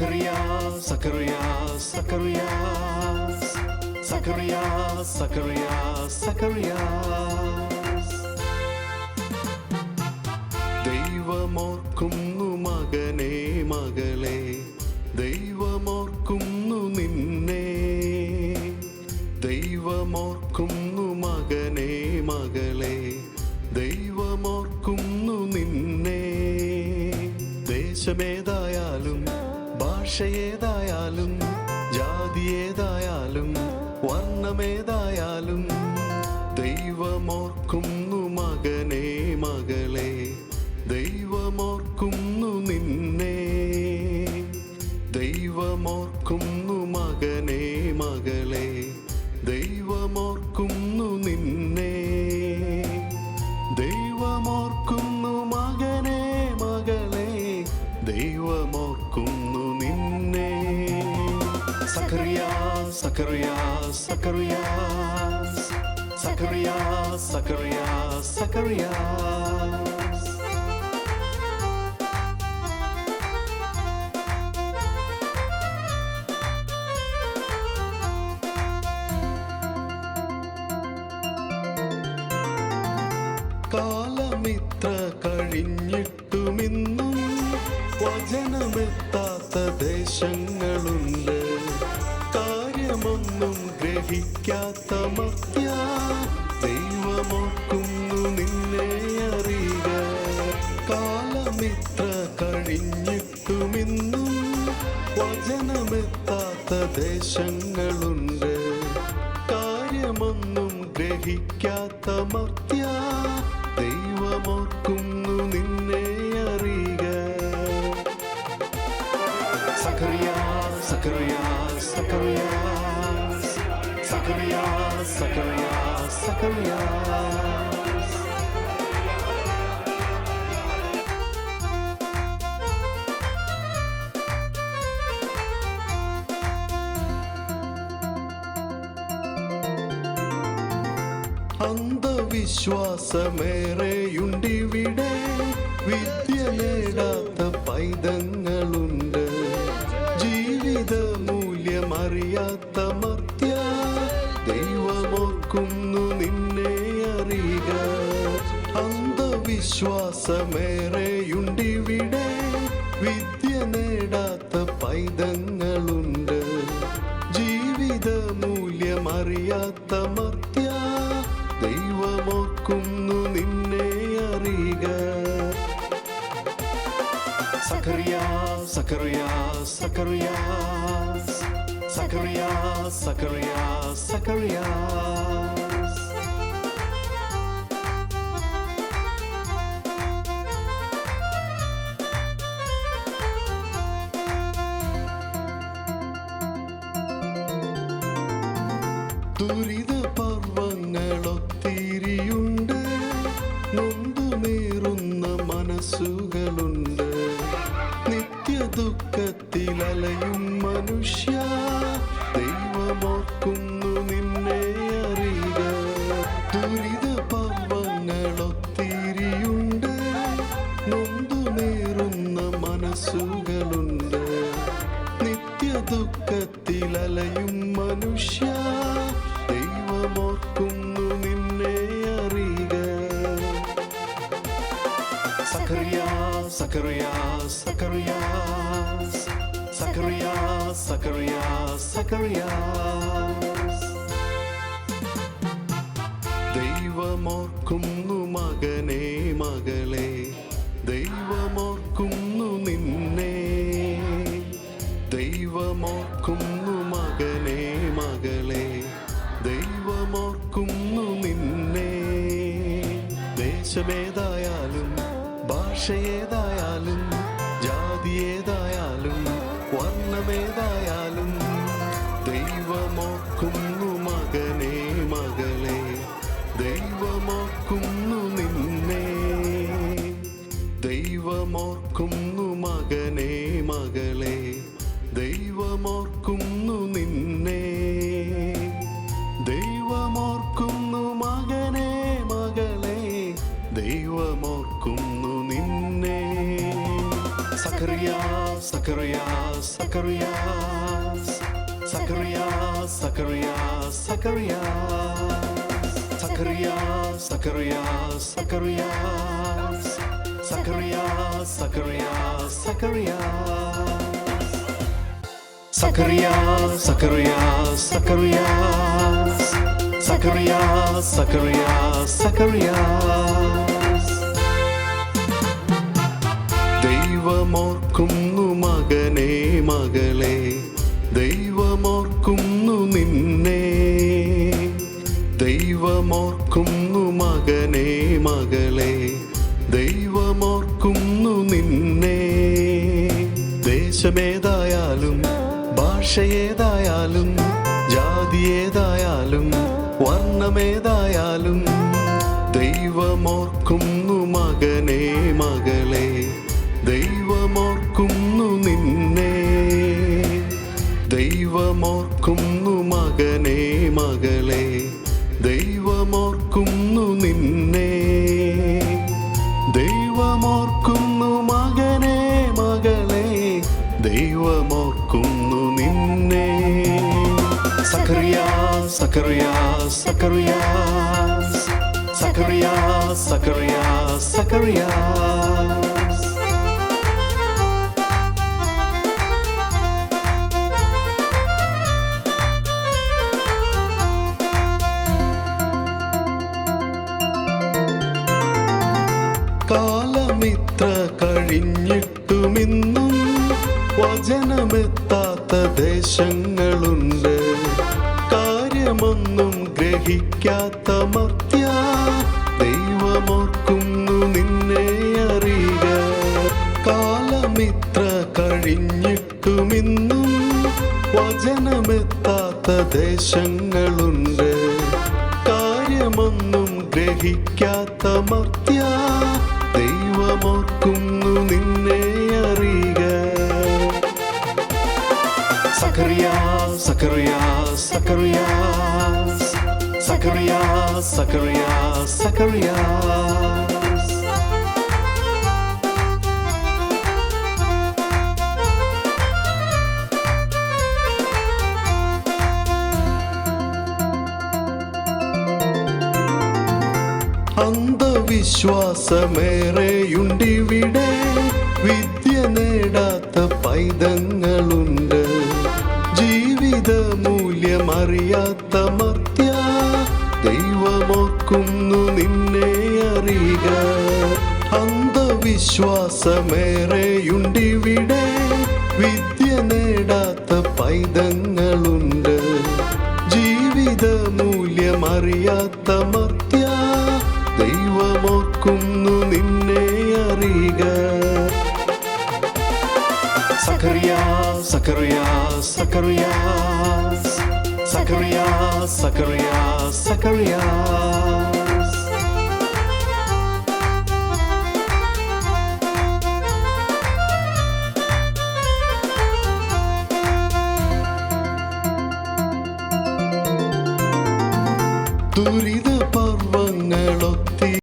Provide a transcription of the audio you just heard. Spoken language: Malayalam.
Zacharias, Zacharias, Zacharias, Zacharias, Zacharias, Zacharias. ദൈവമോർക്കുന്നു മകനെ മകളെ. ദൈവമോർക്കുന്നു നിന്നെ. ദൈവമോർക്കുന്നു മകനെ മകളെ. ദൈവമോർക്കുന്നു നിന്നെ. ദേശമേതായാലും ഭാഷയേതായാലും ജാതി ഏതായാലും വർണമേതായാലും ദൈവമോർക്കുന്നു മകനെ മകളെ ദൈവമോർക്കുന്നു നിന്നെ. ദൈവമോർക്കുന്നു മകനെ മകളെ ദൈവമോർക്കുന്നു നിന്നെ. സക്കറിയാസ് സക്കറിയാസ് സക്കറിയാസ് സക്കറിയാസ് സക്കറിയാസ് കാലമിത്ര കഴിഞ്ഞിട്ടുമിന്നും വചനമെത്താത്ത ദേശങ്ങളുണ്ട്. ഗ്രഹിക്കാത്ത മർത്യ ദൈവമോക്കുന്നു നിന്നെ അറിയുക. കാലമിത്ര കഴിഞ്ഞിട്ടുമിന്നും വചനമെത്താത്ത ദേശങ്ങളുണ്ട്. കാര്യമൊന്നും ഗ്രഹിക്കാത്ത മർത്യ ദൈവമോക്കുന്നു നിന്നെ അറിയുക. സഖറിയ സഖറിയ സക്കറിയാസ് സക്കറിയാസ് സക്കറിയാസ് സക്കറിയാസ് അന്ധവിശ്വാസമേറെയുണ്ടിവിടെ വിദ്യ നേടാത്ത പൈതങ്ങളുണ്ട്. ജീവിത മൂല്യമറിയാത്ത ദൈവമോർക്കുന്നു നിന്നെ അറിയുക. അന്ധവിശ്വാസമേറെയുണ്ടിവിടെ. വിദ്യ നേടാത്ത പൈതങ്ങളുണ്ട്. ജീവിത മൂല്യമറിയാത്ത മർത്യ. ദൈവമോർക്കുന്നു നിന്നെ അറിയുക. സക്കറിയാസ് സക്കറിയാസ് സക്കറിയാസ് സക്കറിയാസ് സക്കറിയാസ് സക്കറിയാസ് ദുരിത പർവങ്ങളൊത്തിരിയുണ്ട് നൊന്തുനേറുന്ന മനസ്സുകളുണ്ട്. നിത്യ ദുഃഖത്തിലലയും മനുഷ്യ ദൈവമോർക്കുന്നു നിന്നെ അറിയുക. ദുരിത പർവങ്ങളൊത്തിരിയുണ്ട് നൊന്തുനേറുന്ന മനസ്സുകളുണ്ട്. നിത്യ ദുഃഖത്തിലലയും മനുഷ്യ സക്കറിയാസ് സക്കറിയാസ് ദൈവമോർക്കുന്നു മകനെ മകളെ. ദൈവമോർക്കുന്നു നിന്നെ. ദൈവമോർക്കുന്നു മകനെ മകളെ. ദൈവമോർക്കുന്നു നിന്നെ. ദേശമേതായാലും ഭാഷയേതായാലും ദൈവമോർക്കുന്നു നിന്നെ. ദൈവമോർക്കുന്നു മകനെ മകളെ. ദൈവമോർക്കുന്നു നിന്നെ. ദൈവമോർക്കുന്നു മകനെ മകളെ. ദൈവമോർക്കുന്നു നിന്നെ. സക Zacharias, Zacharias, Zacharias, Zacharias, Zacharias, Zacharias, Zacharias, Zacharias, Zacharias, Zacharias, Zacharias, Zacharias. Zacharias, Zacharias, Zacharias, Zacharias, Zacharias. ദൈവമോർക്കുന്നു മകനെ മകളെ ദൈവമോർക്കുന്നു നിന്നെ ദൈവമോർക്കുന്നു മകനെ മകളെ. ദൈവമോർക്കുന്നു നിന്നെ. ദേശമേതായാലും ഭാഷയേതായാലും ജാതി ഏതായാലും വർണമേതായാലും ദൈവമോർക്കുന്നു മകനെ മകളെ. ദൈവമോർക്കുന്നു നിന്നെ. ദൈവമോർക്കുന്നു Zacharias, Zacharias, Zacharias, Zacharias. കാലമിത്ര കഴിഞ്ഞിട്ടുമിന്നും വചനമെത്താത്ത ദേശങ്ങളുണ്ട് ഗ്രഹിക്കാത്ത മർത്യ ദൈവമോർക്കുന്നു നിന്നെ അറിയുക. കാലമിത്ര കഴിഞ്ഞിട്ടുമിന്നും വചനമെത്താത്ത ദേശങ്ങളുണ്ട്. കാര്യമൊന്നും ഗ്രഹിക്കാത്ത മർത്യ ദൈവമോർക്കുന്നു നിന്നെ അറിയുക. സക്കറിയാ സക്കറിയാ സക്കറിയാ സക്കറിയാ സക്കറിയാ സക്കറിയാ അന്ധവിശ്വാസമേറെയുണ്ടിവിടെ വിദ്യ നേടാത്ത പൈതങ്ങളുണ്ട്. ജീവിത മൂല്യമറിയാത്ത മർത്യ ദൈവമോർക്കുന്നു നിന്നെ അറിയുക. അന്ധവിശ്വാസമേറെയുണ്ടിവിടെ. വിദ്യ നേടാത്ത പൈതങ്ങളുണ്ട്. ജീവിത മൂല്യമറിയാത്ത മർത്യ. ദൈവമോക്കുന്നു നിന്നെ അറിയുക. സക്കറിയാ സക്കറിയാ സക്കറിയാ Sakarya, Sakarya, Sakarya.